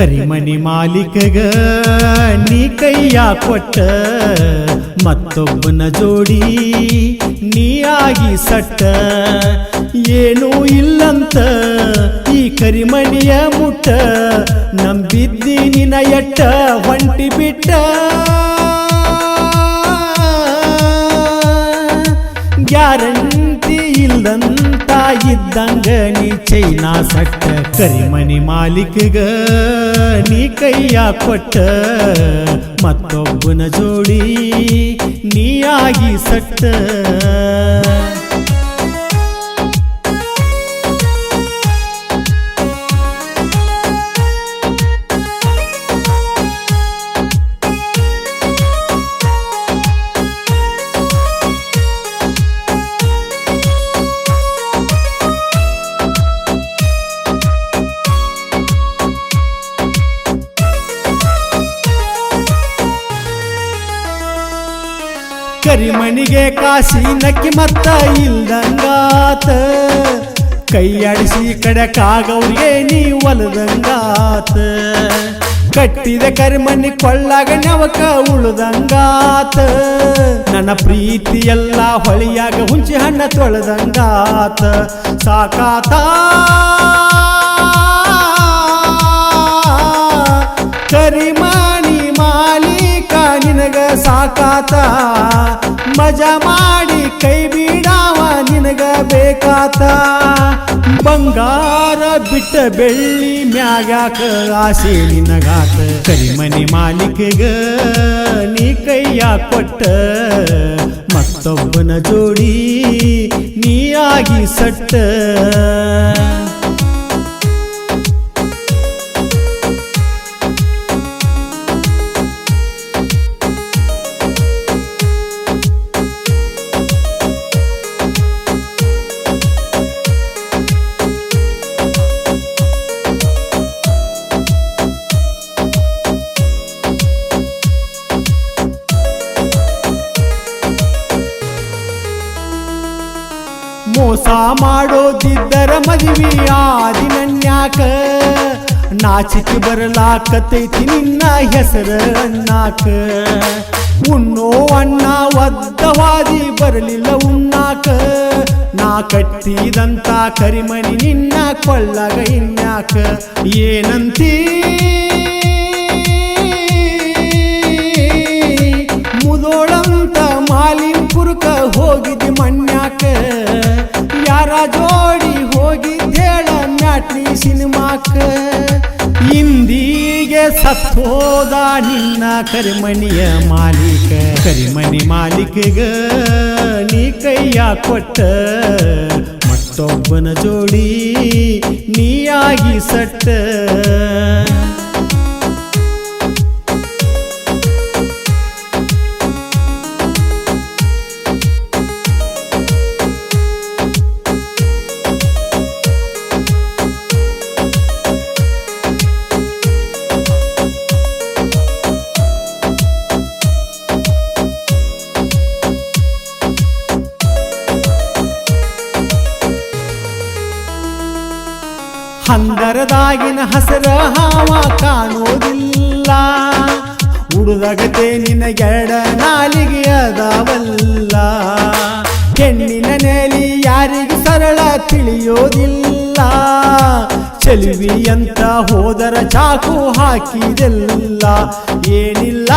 ಕರಿಮನಿ ಮಾಲೀಕಗ, ನೀ ಕೈಯ ಕೊಟ್ಟ ಮತ್ತೊಬ್ಬನ ಜೋಡಿ ನೀ ಆಗಿ ಸಟ್ಟ. ಏನೂ ಇಲ್ಲಂತ ಈ ಕರಿಮಣಿಯ ಮುಟ್ಟ, ನಂಬಿದ್ದಿ ನಿನ ಎಟ್ಟ ಹೊಂಟಿ ಬಿಟ್ಟ. ಗ್ಯಾರಂಟಿ ಇಲ್ದಂತ ಇದ್ದಂಗ ನೀ ಚೈನಾ ಸಟ್ಟ ಕರಿಮನಿ ಮಾಲೀಕಗ ನೀ ಕೈಯ ಕೊಟ್ಟ ಮತ್ತೊಬ್ಬನ ಜೋಡಿ ನೀ ಆಗಿ ಸಟ್ಟ ಕರಿಮಣಿಗೆ ಕಾಸಿ ನಕ್ಕಿ ಮತ್ತ ಇಲ್ದಂಗಾತ. ಕೈಯಾಡಿಸಿ ಕಡೆಕಾಗವ್ರಿಗೆ ನೀ ಒಲದಂಗಾತ. ಕಟ್ಟಿದ ಕರಿಮಣಿ ಕೊಳ್ಳಾಗ ನವಕ ಉಳ್ದಂಗಾತ. ನನ್ನ ಪ್ರೀತಿ ಎಲ್ಲ ಹೊಳಿಯಾಗ ಹುಂಚಿ ಹಣ್ಣ ತೊಳೆದಂಗಾತ. ಸಾಕಾತ. ಕರಿಮಾಣಿ ಮಾಲೀಕ ನಿನಗ ಸಾಕಾತ. ಮಜಾ ಮಾಡಿ ಕೈ ಬಿಡಾವ ನಿನಗ ಬೇಕಾತ. ಬಂಗಾರ ಬಿಟ್ಟ ಬೆಳ್ಳಿ ಮ್ಯಾಗ್ಯಾಕ ಆಸೆ ನಿನಗಾತ. ಕರಿಮನಿ ಮಾಲೀಕಗ ನೀ ಕೈಯ ಕೊಟ್ಟ. ಮತ್ತೊಬ್ಬನ ಜೋಡಿ ನೀ ಆಗಿ ಸಟ್ಟ. ಮೋಸ ಮಾಡೋದಿದ್ದರ ಮದುವೆ ಆದಿನನ್ಯಾಕ ನಾಚಿಕೆ ಬರಲಾಕತೈತಿ ನಿನ್ನ ಹೆಸರ ಅಣ್ಣಾಕ ಉಣ್ಣೋ ಅಣ್ಣ ಒದ್ದವಾದಿ ಬರಲಿಲ್ಲ ಉಣ್ಣಾಕ? ನಾ ಕಟ್ಟಿದಂತ ಕರಿಮಣಿ ನಿನ್ನ ಕೊಳ್ಳಗ ಇನ್ಯಾಕ? ಏನಂತೀ? ಜೋಡಿ ಹೋಗಿದ್ದೇಳ ಮ್ಯಾಟ್ರಿ ಸಿನಿಮಾಕ. ಇಂದಿಗೆ ಸತ್ತೋದ ನಿನ್ನ ಕರಿಮಣಿಯ ಮಾಲೀಕ. ಕರಿಮಣಿ ಮಾಲೀಕಗ ನೀ ಕೈಯ ಕೊಟ್ಟ. ಮತ್ತೊಬ್ಬನ ಜೋಡಿ ನೀಯಾಗಿ ಸಟ್ಟ. ಹಂದರದಾಗಿನ ಹಸರ ಹಾವ ಕಾಣೋದಿಲ್ಲ ಉಡುದಗತೆ ನಿನಗೆಡ ನಾಲಿಗೆ ಅದಾವಲ್ಲ. ಹೆಣ್ಣಿನ ನೆಲಿ ಯಾರಿಗೆ ಸರಳ ತಿಳಿಯೋದಿಲ್ಲ. ಚೆಲುವಿ ಅಂತ ಹೋದರ ಚಾಕು ಹಾಕಿದೆಲ್ಲ ಏನಿಲ್ಲ.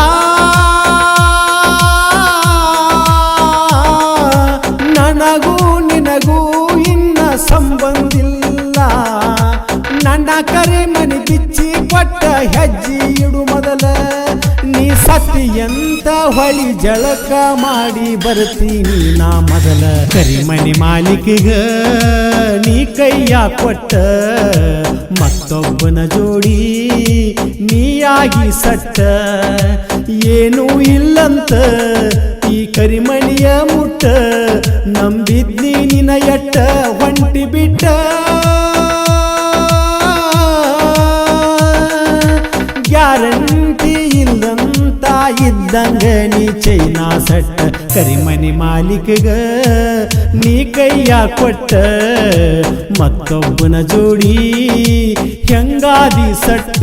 ನನಗೂ ನಿನಗೂ ಇನ್ನ ನನ್ನ ಕರೆ ಮನೆ ಬಿಚ್ಚಿ ಕೊಟ್ಟ ಹೆಜ್ಜಿ ಇಡು ಮೊದಲ. ನೀ ಸತಿ ಎಂತ ಹೊಳಿ ಜಳಕ ಮಾಡಿ ಬರ್ತೀನಿ ನಾ ಮೊದಲ. ಕರಿಮನಿ ಮಾಲೀಕಿಗ ನೀ ಕೈಯ ಕೊಟ್ಟ ಮತ್ತೊಬ್ಬನ ಜೋಡಿ ನೀಯಾಗಿ ಸಟ್ಟ. ಏನೂ ಇಲ್ಲಂತ ಈ ಕರಿಮಣಿಯ ಮುಟ್ಟ. ನಂಬಿದ್ನಿ ನಿನ ಎಟ್ಟ ಹೊಂಟಿ ಬಿಟ್ಟ. ಇದ್ದಂಗ ನೀ ಚೈನಾ ಸಟ್ಟ ಕರಿಮನಿ ಮಾಲೀಕಗ ನೀ ಕೈಯ ಕೊಟ್ಟ ಮತ್ತೊಬ್ಬನ ಜೋಡಿ ಹೆಂಗಾದಿ ಸಟ್ಟ.